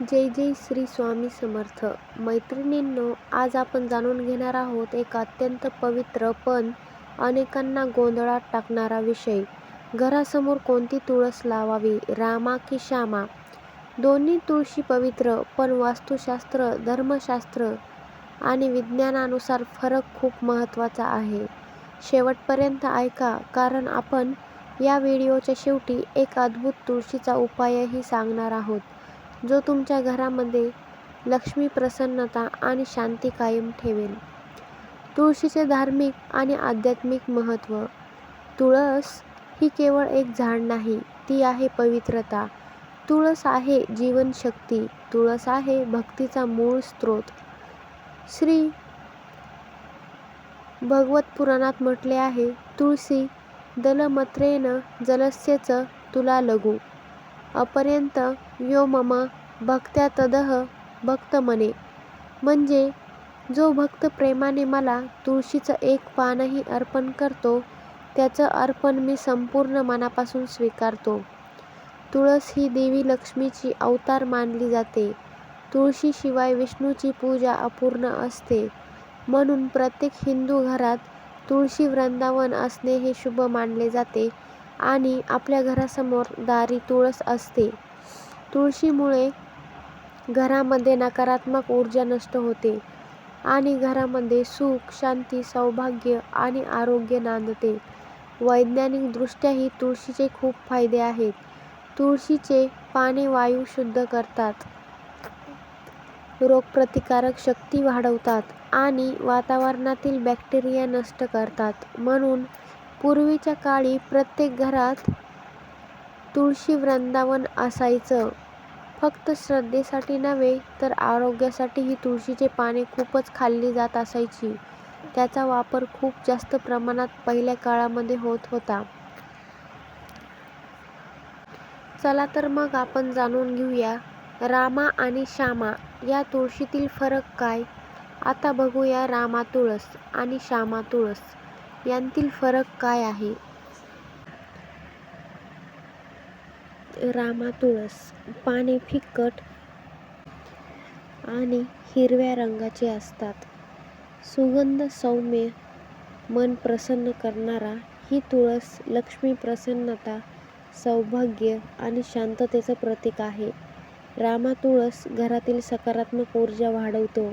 जय जय श्री स्वामी समर्थ. मैत्रिणींनो आज आपण जाणून घेणार आहोत एक अत्यंत पवित्र पण अनेकांना गोंधळात टाकणारा विषय. घरासमोर कोणती तुळस लावावी रामा की श्यामा? दोन्ही तुळशी पवित्र पण वास्तुशास्त्र धर्मशास्त्र आणि विज्ञानानुसार फरक खूप महत्त्वाचा आहे. शेवटपर्यंत ऐका कारण आपण या व्हिडिओच्या शेवटी एक अद्भुत तुळशीचा उपायही सांगणार आहोत. जो तुमच्या घरामध्ये लक्ष्मी प्रसन्नता आणि शांती कायम ठेवेल. तुळशीचे धार्मिक आणि आध्यात्मिक महत्त्व. तुळस ही केवळ एक झाड नाही ती आहे पवित्रता. तुळस आहे जीवनशक्ती तुळस आहे भक्तीचा मूळ स्रोत. श्री भगवत पुराणात म्हटले आहे तुळसी दलमत्रेन जलस्यच तुला लघु. अपर्यंत यो मम भक्त्या तदह भक्त मने. म्हणजे जो भक्त प्रेमाने मला तुळशीचं एक पानही अर्पण करतो त्याचं अर्पण मी संपूर्ण मनापासून स्वीकारतो. तुळस ही देवी लक्ष्मीची अवतार मानली जाते. तुळशीशिवाय विष्णूची पूजा अपूर्ण असते. म्हणून प्रत्येक हिंदू घरात तुळशी वृंदावन असणे हे शुभ मानले जाते आणि आपल्या घरासमोर दारी तुळस असते. तुळशीमुळे घरामध्ये नकारात्मक ऊर्जा नष्ट होते आणि घरामध्ये सुख शांती सौभाग्य आणि आरोग्य नांदते. वैज्ञानिकदृष्ट्याही तुळशीचे खूप फायदे आहेत. तुळशीचे पाने वायू शुद्ध करतात. रोगप्रतिकारक शक्ती वाढवतात आणि वातावरणातील बॅक्टेरिया नष्ट करतात. म्हणून पूर्वीच्या काळी प्रत्येक घरात तुळशी वृंदावन असायचं. फक्त श्रद्धेसाठी नव्हे तर आरोग्यासाठीही तुळशीचे पाने खूपच खाल्ली जात असायची. त्याचा वापर खूप जास्त प्रमाणात पहिल्या काळामध्ये होत होता. चला तर मग आपण जाणून घेऊया रामा आणि श्यामा या तुळशीतील फरक काय? आता बघूया रामा तुळस आणि श्यामा तुळस यांतील फरक काय आहे? रामा तुळस पाने फिकट आणि हिरव्या रंगाचे असतात. सुगंध सौम्य मन प्रसन्न करणारा ही तुळस लक्ष्मी प्रसन्नता सौभाग्य आणि शांततेचं प्रतीक आहे. रामा तुळस घरातील सकारात्मक ऊर्जा वाढवतो.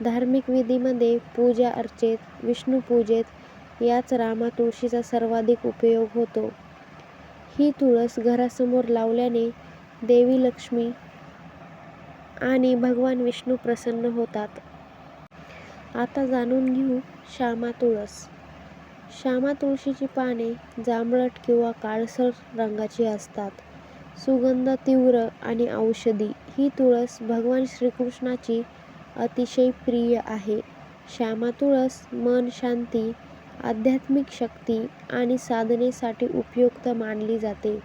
धार्मिक विधीमध्ये पूजा अर्चेत विष्णुपूजेत याच रामा तुळशीचा सर्वाधिक उपयोग होतो. ही तुळस घरासमोर लावल्याने देवी लक्ष्मी आणि भगवान विष्णू प्रसन्न होतात. आता जाणून घेऊ श्यामा तुळस. श्यामा तुळशीची पाने जांभळट किंवा काळसर रंगाची असतात. सुगंध तीव्र आणि औषधी. ही तुळस भगवान श्रीकृष्णाची अतिशय प्रिय आहे. श्यामा तुळस मन शांती आध्यात्मिक शक्ती आणि साधनेसाठी उपयुक्त मानली जाते.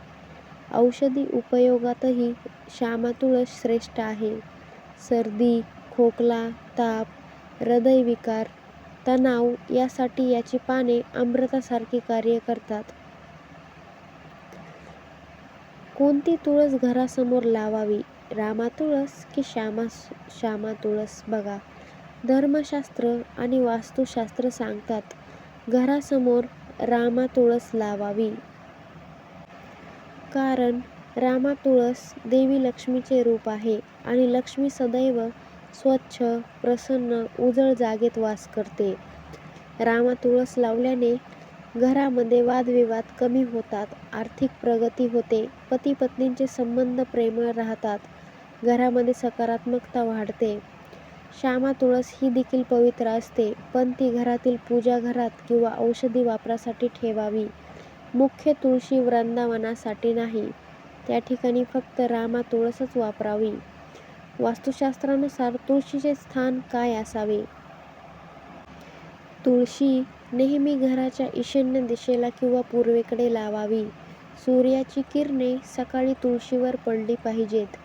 औषधी उपयोगातही श्यामा तुळस श्रेष्ठ आहे. सर्दी खोकला ताप हृदयविकार तणाव यासाठी याची पाने अमृतासारखी कार्य करतात. कोणती तुळस घरासमोर लावावी? रामा तुळस की श्यामा श्यामा तुळस बघा धर्मशास्त्र आणि वास्तुशास्त्र सांगतात. घरासमोर रामा तुळस लावावी. कारण रामा तुळस देवी लक्ष्मीचे रूप आहे आणि लक्ष्मी सदैव स्वच्छ प्रसन्न उजळ जागेत वास करते. रामा तुळस लावल्याने घरामध्ये वादविवाद कमी होतात आर्थिक प्रगती होते पती पत्नींचे संबंध प्रेमळ राहतात घरामध्ये सकारात्मकता वाढते. श्यामा तुळस ही देखील पवित्र असते पण ती घरातील पूजा घरात किंवा औषधी वापरासाठी ठेवावी. मुख्य तुळशी वृंदावनासाठी नाही त्या ठिकाणी फक्त रामा तुळसच वापरावी. वास्तुशास्त्रानुसार तुळशीचे स्थान काय असावे? तुळशी नेहमी घराच्या ईशान्य दिशेला किंवा पूर्वेकडे लावावी. सूर्याची किरणे सकाळी तुळशीवर पडली पाहिजेत.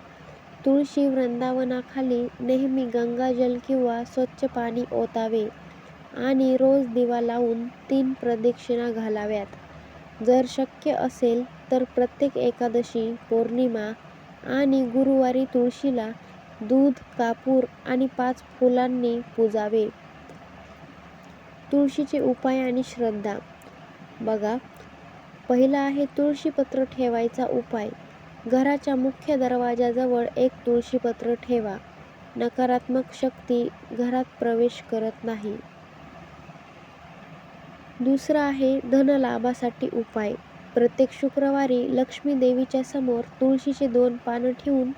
तुळशी वृंदावनाखाली नेहमी गंगाजल किंवा स्वच्छ पाणी ओतावे आणि रोज दिवा लावून तीन प्रदक्षिणा घालाव्यात. जर शक्य असेल तर प्रत्येक एकादशी पौर्णिमा आणि गुरुवारी तुळशीला दूध कापूर आणि पाच फुलांनी पूजावे. तुळशीचे उपाय आणि श्रद्धा. बघा पहिला आहे तुळशीपत्र ठेवायचा उपाय. घराच्या मुख्य दरवाजाजवळ एक तुळशीपत्र ठेवा. नकारात्मक शक्ती घरात प्रवेश करत नाही. दुसरा आहे धनलाभासाठी उपाय. प्रत्येक शुक्रवारी लक्ष्मी देवीच्या समोर तुळशीचे दोन पानं ठेवून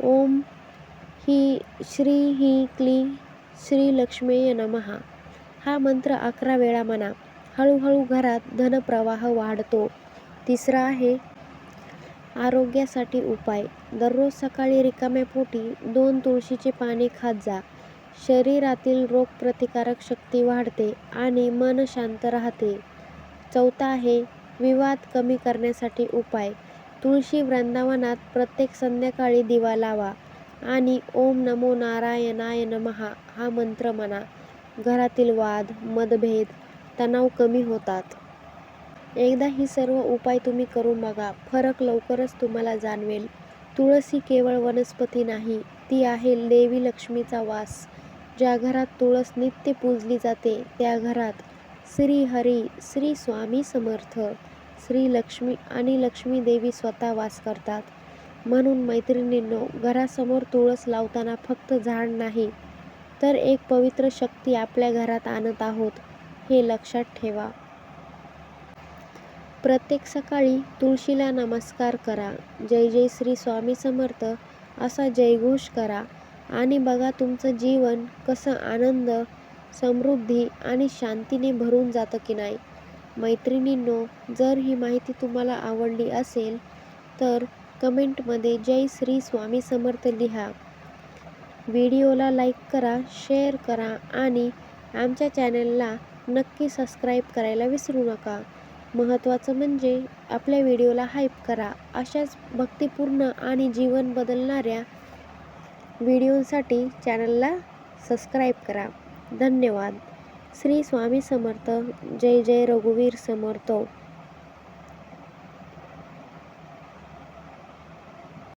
ओम ही श्री ही क्ली श्री लक्ष्मीय नमहा हा मंत्र अकरा वेळा म्हणा. हळूहळू घरात धनप्रवाह वाढतो. तिसरा आहे आरोग्यासाठी उपाय. दररोज सकाळी रिकाम्या पोटी दोन तुळशीचे पाने खात जा. शरीरातील रोगप्रतिकारक शक्ती वाढते आणि मन शांत राहते. चौथा आहे विवाद कमी करण्यासाठी उपाय. तुळशी वृंदावनात प्रत्येक संध्याकाळी दिवा लावा आणि ओम नमो नारायणाय नमहा हा मंत्र म्हणा. घरातील वाद मतभेद तणाव कमी होतात. एकदा ही सर्व उपाय तुम्ही करून बघा. फरक लवकरच तुम्हाला जाणवेल. तुळस ही केवळ वनस्पती नाही ती आहे देवी लक्ष्मीचा वास. ज्या घरात तुळस नित्य पूजली जाते त्या घरात श्री हरी श्री स्वामी समर्थ श्री लक्ष्मी आणि लक्ष्मी देवी स्वतः वास करतात. म्हणून मैत्रिणींनो घरासमोर तुळस लावताना फक्त झाड नाही तर एक पवित्र शक्ती आपल्या घरात आणत आहोत हे लक्षात ठेवा. प्रत्येक सकाळी तुळशीला नमस्कार करा. जय जय श्री स्वामी समर्थ. असा जयघोष करा. आणि बघा तुमचं जीवन कसं आनंद समृद्धी आणि शांतीने भरून जातं की नाही. मैत्रिणींनो जर ही माहिती तुम्हाला आवडली असेल तर कमेंटमध्ये जय श्री स्वामी समर्थ लिहा. व्हिडिओला लाईक करा शेअर करा आणि आमच्या चॅनलला नक्की सबस्क्राईब करायला विसरू नका. महत्त्वाचं म्हणजे आपल्या व्हिडिओला हाईप करा. अशाच भक्तिपूर्ण आणि जीवन बदलणाऱ्या व्हिडिओसाठी चॅनलला सबस्क्राईब करा. धन्यवाद. श्री स्वामी समर्थ. जय जय रघुवीर समर्थ.